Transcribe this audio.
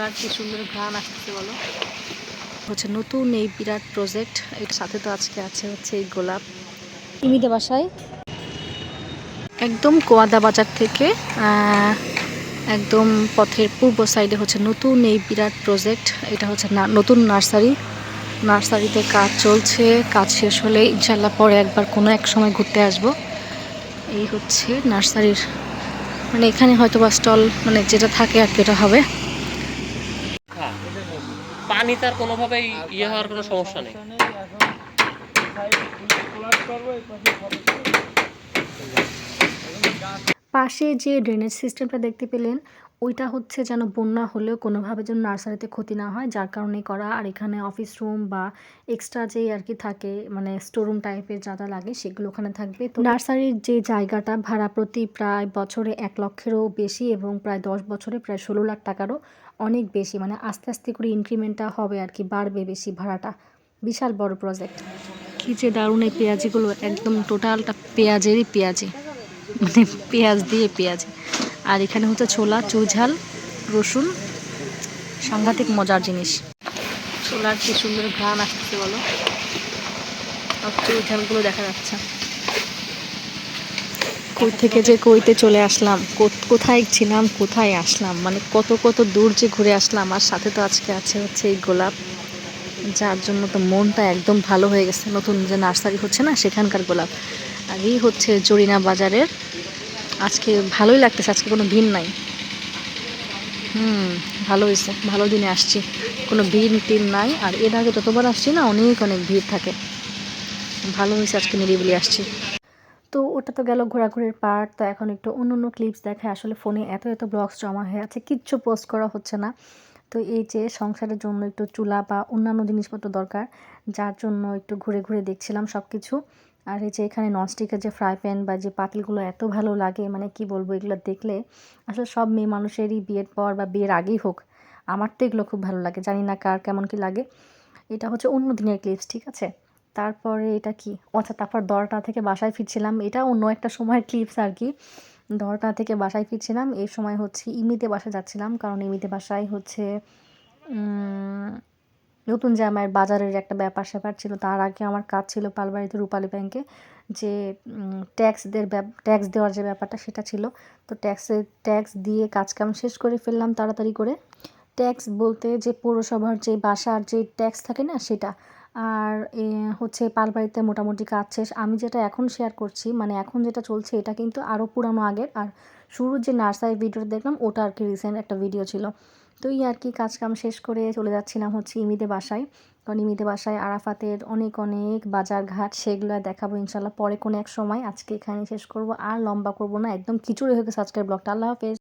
চুলার কি সুন্দর ঘ্রাণ আসতেছে বলো। হচ্ছে নতুন এই বিরাট প্রজেক্ট এর সাথে তো আজকে আছে হচ্ছে এই গোলাপ। ইমিদে বাসায়। একদম কোয়াদা বাজার থেকে একদম পথের পূর্ব সাইডে হচ্ছে নতুন এই বিরাট প্রজেক্ট এটা হচ্ছে না- নতুন নার্সারি। নার্সারিতে কাজ চলছে কাজ শেষ হলে ইনশাল্লাহ পরে একবার কোনো এক সময় ঘুরতে আসব। এই হচ্ছে নার্সারির মানে এখানে হয়তো বা স্টল মানে যেটা থাকে আর কি ওটা হবে। তার কোনোভাবেই ইয়ে হওয়ার কোনো সমস্যা নেই। পাশে যে ড্রেনেজ সিস্টেমটা দেখতে পেলেন ওইটা হচ্ছে যেন বন্যা হলেও কোনোভাবে যেন নার্সারিতে ক্ষতি না হয়, যার কারণে করা। আর এখানে অফিস রুম বা এক্সট্রা যেই আর কি থাকে মানে স্টোরুম টাইপের যা যা লাগে সেগুলো ওখানে থাকবে। তো নার্সারির যে জায়গাটা ভাড়া প্রতি প্রায় বছরে এক লক্ষেরও বেশি এবং প্রায় দশ বছরে প্রায় ষোলো লাখ টাকারও অনেক বেশি। মানে আস্তে আস্তে করে ইনক্রিমেন্টটা হবে আর কি, বাড়বে বেশি ভাড়াটা। বিশাল বড় প্রজেক্ট কি যে দারুণ এই পেঁয়াজিগুলো, একদম টোটালটা পেঁয়াজেরই পেঁয়াজি। মানে পেঁয়াজ দিয়ে পেঁয়াজ। আর এখানে হচ্ছে ছোলা চুঝাল রসুন সাংঘাতিক মজার জিনিস। ছোলার কি সুন্দর ঘ্রাণ আসতেছে বলো? চুঝালগুলো দেখা যাচ্ছে। কই থেকে যে কইতে চলে আসলাম কোথায় ছিলাম কোথায় আসলাম মানে কত কত দূর যে ঘুরে আসলাম আর সাথে তো আজকে আছে হচ্ছে এই গোলাপ যার জন্য তো মনটা একদম ভালো হয়ে গেছে। নতুন যে নার্সারি হচ্ছে না সেখানকার গোলাপ। আর এই হচ্ছে জরিনা বাজারের আজকে ভালোই লাগতেছে, আজকে কোনো ভিড় নাই। হুম, ভালো হয়েছে, ভালো দিনে আসছি। কোনো ভিড় টিম নাই, আর এর আগে যতবার আসছি না, অনেক অনেক ভিড় থাকে। ভালো হয়েছে আজকে নিরিবিলি আসছি। তো ওটা তো গেল ঘোরাঘুরির পার্ট, তো এখন একটু অন্য অন্য ক্লিপস দেখায় আসলে ফোনে এত এত ব্লগস জমা হয়ে আছে, কিচ্ছু পোস্ট করা হচ্ছে না। তো এই যে সংসারের জন্য একটু চুলা বা অন্যান্য জিনিসপত্র দরকার, যার জন্য একটু ঘুরে ঘুরে দেখছিলাম সব কিছু আর এই যে এখানে ননস্টিকের যে ফ্রাই প্যান বা যে পাতিলগুলো এত ভালো লাগে মানে কি বলব এগুলো দেখলে আসলে সব মেয়ে মানুষেরই বিয়ের পর বা বিয়ের আগেই হোক, আমার তো এগুলো খুব ভালো লাগে। জানি না কার কেমন কি লাগে। এটা হচ্ছে অন্য দিনের ক্লিপস ঠিক আছে? তারপরে এটা কি? আচ্ছা তারপর দরটা থেকে বাসায় ফিরছিলাম। এটা অন্য একটা সময়ের ক্লিপস আর কি। দরটা থেকে বাসায় ফিরছিলাম। এই সময় হচ্ছে ইমিতে বাসায় যাচ্ছিলাম। কারণ ইমিতে বাসায় হচ্ছে নতুন জামাইয়ের বাজারের একটা ব্যাপার স্যাপার ছিল, তার আগে আমার কাজ ছিল পালবাড়িতে রূপালী ব্যাংকে, যে ট্যাক্সদের ট্যাক্স দেওয়ার যে ব্যাপারটা সেটা ছিল। তো ট্যাক্সের ট্যাক্স দিয়ে কাজকাম শেষ করে ফেললাম তাড়াতাড়ি করে। ট্যাক্স বলতে যে পৌরসভার যে বাসার যে ট্যাক্স থাকে না সেটা, আর হচ্ছে পালবাড়িতে মোটামুটি কাজ শেষ। আমি যেটা এখন শেয়ার করছি মানে এখন যেটা চলছে, এটা কিন্তু আরও পুরানো আগের। আর শুরুর যে নার্সারি ভিডিওটা দেখলাম, ওটা আর কি রিসেন্ট একটা ভিডিও ছিল। তো এই আর কি কাজকাম শেষ করে চলে যাচ্ছিলাম হচ্ছে ইমিদে বাসায়। কারণ ইমিদে বাসায় আরাফাতের অনেক অনেক বাজার ঘাট সেগুলো দেখাবো ইনশাল্লাহ পরে কোনো এক সময়। আজকে এখানে শেষ করব, আর লম্বা করব না, একদম খিচুড়ি হয়ে গেছে আজকের ব্লগটা। আল্লাহ হাফেজ।